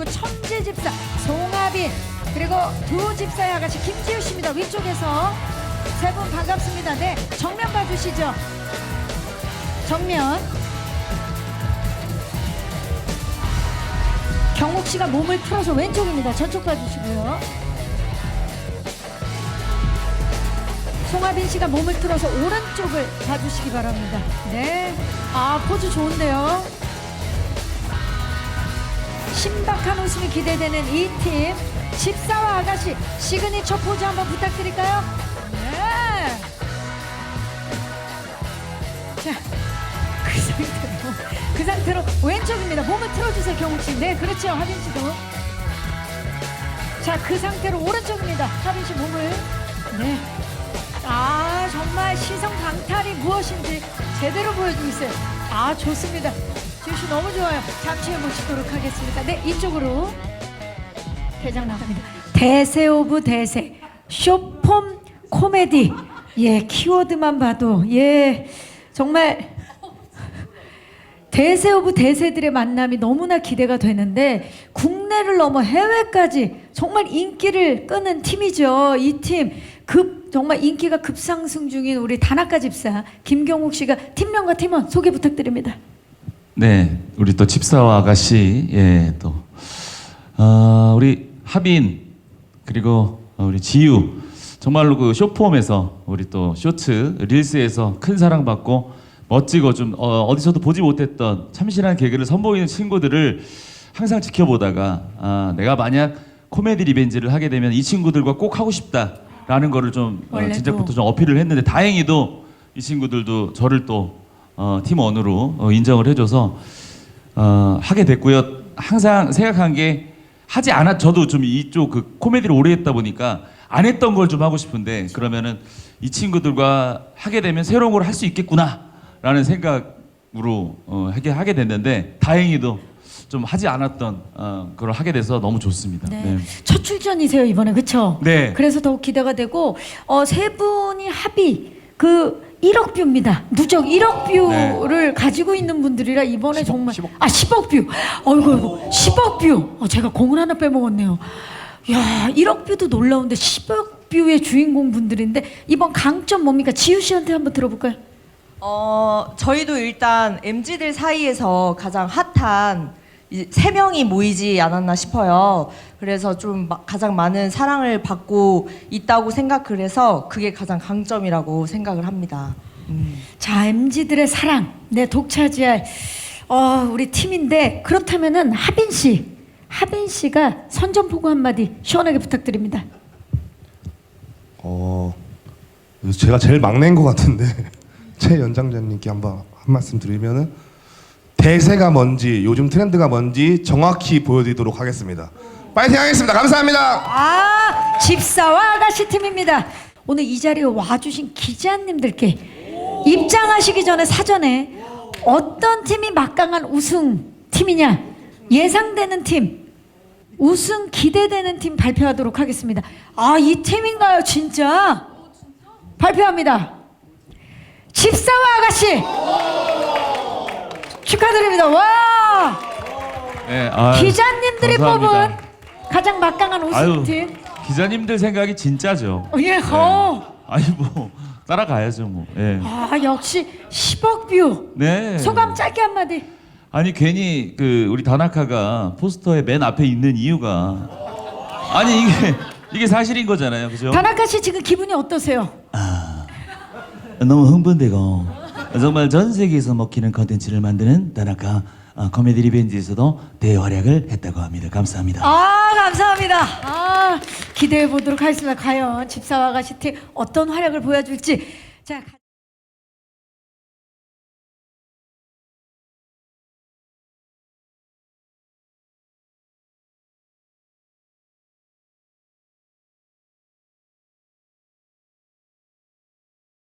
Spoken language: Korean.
그리고 천재 집사 송하빈 그리고 두 집사의 아가씨 김지우 씨입니다. 위쪽에서 세 분 반갑습니다. 네, 정면 봐주시죠. 정면. 경욱 씨가 몸을 풀어서 왼쪽입니다. 저쪽 봐주시고요. 송하빈 씨가 몸을 틀어서 오른쪽을 봐주시기 바랍니다. 네. 아, 포즈 좋은데요. 신박한 웃음이 기대되는 이 팀. 집사와 아가씨 시그니처 포즈 한번 부탁드릴까요? 네. 자, 그 상태로, 그 상태로 왼쪽입니다. 몸을 틀어주세요, 경욱 씨. 네, 그렇죠. 하빈 씨도. 자, 그 상태로 오른쪽입니다. 하빈 씨 몸을. 네. 아 정말 시선 강탈이 무엇인지 제대로 보여주고 있어요. 아 좋습니다. 씨 너무 좋아요. 잠시 후에 모시도록 하겠습니다. 네 이쪽으로 대장 나갑니다. 대세 오브 대세 쇼폼 코미디 예 키워드만 봐도 예 정말 대세 오브 대세들의 만남이 너무나 기대가 되는데 국내를 넘어 해외까지 정말 인기를 끄는 팀이죠. 이 팀 급 정말 인기가 급상승 중인 우리 다나카 집사 김경욱 씨가 팀명과 팀원 소개 부탁드립니다. 네, 우리 또 집사와 아가씨, 예, 또 어, 우리 하빈 그리고 어, 우리 지유 정말로 그 쇼폼에서 우리 또 쇼츠 릴스에서 큰 사랑 받고 멋지고 좀 어, 어디서도 보지 못했던 참신한 개그를 선보이는 친구들을 항상 지켜보다가 아, 내가 만약 코미디 리벤지를 하게 되면 이 친구들과 꼭 하고 싶다라는 거를 좀 어, 원래도. 진작부터 좀 어필을 했는데 다행히도 이 친구들도 저를 또 어, 팀원으로 어, 인정을 해줘서 어, 하게 됐고요. 항상 생각한 게 하지 않아 저도 좀 이쪽 그 코미디를 오래 했다 보니까 안 했던 걸 좀 하고 싶은데 그러면은 이 친구들과 하게 되면 새로운 걸 할 수 있겠구나라는 생각으로 어, 하게 하게 됐는데 다행히도 좀 하지 않았던 어, 그걸 하게 돼서 너무 좋습니다. 네. 네. 첫 출전이세요 이번에 그렇죠? 네. 그래서 더욱 기대가 되고 어, 세 분이 합의 그 1억 뷰입니다. 누적 1억 뷰를 가지고 있는 분들이라 이번에 정말 아 10억 뷰. 어이구 어이구 10억 뷰. 어, 제가 공을 하나 빼먹었네요. 야 1억 뷰도 놀라운데 10억 뷰의 주인공 분들인데 이번 강점 뭡니까? 지우 씨한테 한번 들어볼까요? 어, 저희도 일단 MZ들 사이에서 가장 핫한 세 명이 모이지 않았나 싶어요. 그래서 좀 마- 가장 많은 사랑을 받고 있다고 생각을 해서 그게 가장 강점이라고 생각을 합니다. 음. 자, MZ들의 사랑, 네, 독차지할 어, 우리 팀인데 그렇다면은 하빈 씨, 하빈 씨가 선전포고 한마디 시원하게 부탁드립니다. 어, 제가 제일 막내인 것 같은데 최 연장자님께 한번 한 말씀 드리면은 대세가 뭔지 요즘 트렌드가 뭔지 정확히 보여드리도록 하겠습니다. 파이팅 하겠습니다. 감사합니다. 아, 집사와 아가씨 팀입니다. 오늘 이 자리에 와주신 기자님들께 입장하시기 전에 사전에 어떤 팀이 막강한 우승 팀이냐 예상되는 팀 우승 기대되는 팀 발표하도록 하겠습니다. 아, 이 팀인가요, 진짜? 발표합니다. 집사와 아가씨 축하드립니다. 와! 네, 아유, 기자님들이 감사합니다. 뽑은 가장 막강한 아유, 우승팀. 기자님들 생각이 진짜죠. 어, 예, 어. 아니 뭐 따라가야죠 뭐. 예. 아, 역시 10억 뷰. 네. 소감 짧게 한마디. 아니 괜히 그 우리 다나카가 포스터에 맨 앞에 있는 이유가 아니 이게 이게 사실인 거잖아요, 그죠? 다나카 씨 지금 기분이 어떠세요? 너무 흥분되고 정말 전 세계에서 먹히는 컨텐츠를 만드는 다나카 어, 코미디 리벤지에서도 대활약을 했다고 합니다. 감사합니다. 아, 감사합니다. 아, 기대해 보도록 하겠습니다. 과연 집사와 팀 어떤 활약을 보여줄지. 자, 가-